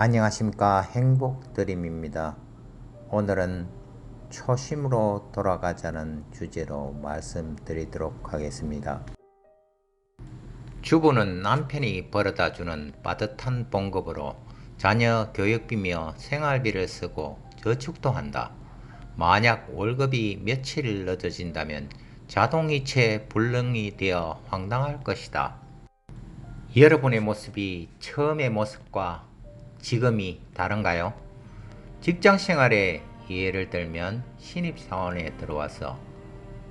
안녕하십니까 행복드림입니다. 오늘은 초심으로 돌아가자는 주제로 말씀드리도록 하겠습니다. 주부는 남편이 벌어다 주는 빠듯한 봉급으로 자녀 교육비며 생활비를 쓰고 저축도 한다. 만약 월급이 며칠 늦어진다면 자동이체 불능이 되어 황당할 것이다. 여러분의 모습이 처음의 모습과 지금이 다른가요? 직장 생활에 예를 들면 신입사원에 들어와서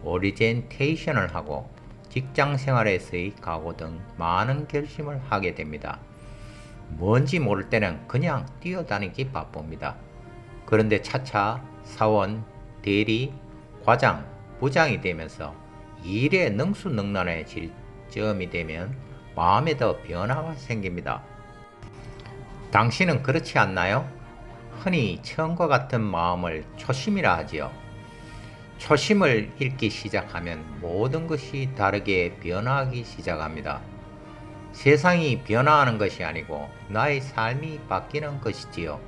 오리젠테이션을 하고 직장 생활에서의 각오 등 많은 결심을 하게 됩니다. 뭔지 모를 때는 그냥 뛰어다니기 바쁩니다. 그런데 차차 사원, 대리, 과장, 부장이 되면서 일에 능수능란해질 점이 되면 마음에 더 변화가 생깁니다. 당신은 그렇지 않나요? 흔히 처음과 같은 마음을 초심이라 하지요. 초심을 잃기 시작하면 모든 것이 다르게 변화하기 시작합니다. 세상이 변화하는 것이 아니고 나의 삶이 바뀌는 것이지요.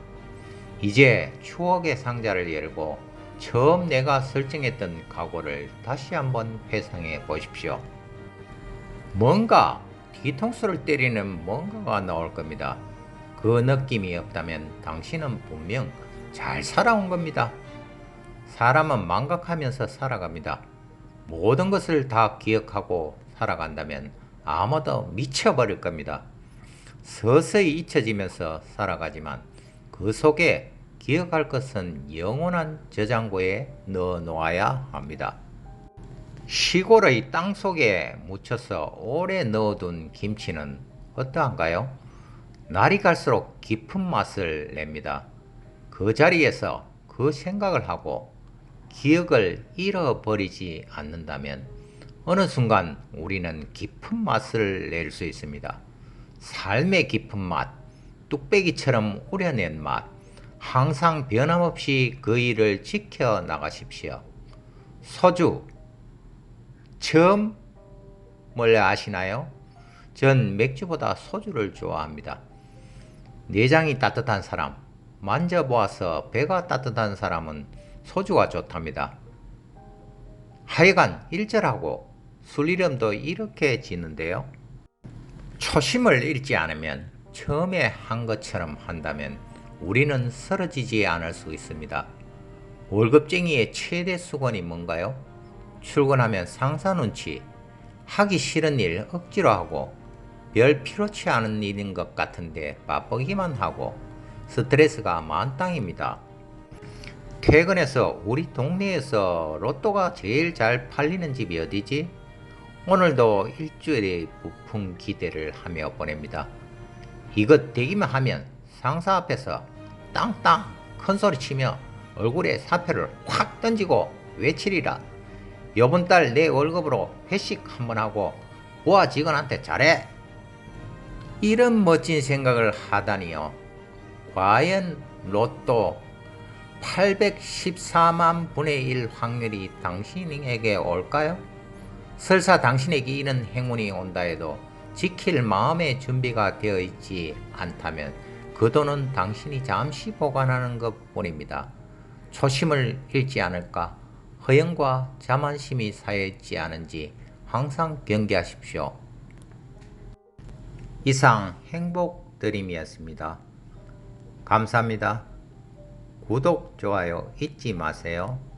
이제 추억의 상자를 열고 처음 내가 설정했던 각오를 다시 한번 회상해 보십시오. 뭔가 뒤통수를 때리는 뭔가가 나올 겁니다. 그 느낌이 없다면 당신은 분명 잘 살아온 겁니다. 사람은 망각하면서 살아갑니다. 모든 것을 다 기억하고 살아간다면 아마도 미쳐버릴 겁니다. 서서히 잊혀지면서 살아가지만 그 속에 기억할 것은 영원한 저장고에 넣어 놓아야 합니다. 시골의 땅 속에 묻혀서 오래 넣어둔 김치는 어떠한가요? 날이 갈수록 깊은 맛을 냅니다. 그 자리에서 그 생각을 하고 기억을 잃어버리지 않는다면 어느 순간 우리는 깊은 맛을 낼 수 있습니다. 삶의 깊은 맛, 뚝배기처럼 우려낸 맛, 항상 변함없이 그 일을 지켜 나가십시오. 소주, 처음 원래 아시나요? 전 맥주보다 소주를 좋아합니다. 내장이 따뜻한 사람, 만져보아서 배가 따뜻한 사람은 소주가 좋답니다. 하여간 일절하고 술 이름도 이렇게 짓는데요. 초심을 잃지 않으면 처음에 한 것처럼 한다면 우리는 쓰러지지 않을 수 있습니다. 월급쟁이의 최대 수건이 뭔가요? 출근하면 상사 눈치, 하기 싫은 일 억지로 하고 별 필요치 않은 일인 것 같은데 바쁘기만 하고 스트레스가 만땅입니다. 퇴근해서 우리 동네에서 로또가 제일 잘 팔리는 집이 어디지? 오늘도 일주일의 부푼 기대를 하며 보냅니다. 이것 되기만 하면 상사 앞에서 땅땅 큰 소리 치며 얼굴에 사표를 확 던지고 외치리라. 요번 달 내 월급으로 회식 한번 하고 부하 직원한테 잘해. 이런 멋진 생각을 하다니요. 과연 로또 814만 분의 1 확률이 당신에게 올까요? 설사 당신에게 이런 행운이 온다 해도 지킬 마음의 준비가 되어 있지 않다면 그 돈은 당신이 잠시 보관하는 것 뿐입니다. 초심을 잃지 않을까? 허영과 자만심이 쌓여있지 않은지 항상 경계하십시오. 이상 행복 드림이었습니다. 감사합니다. 구독, 좋아요 잊지 마세요.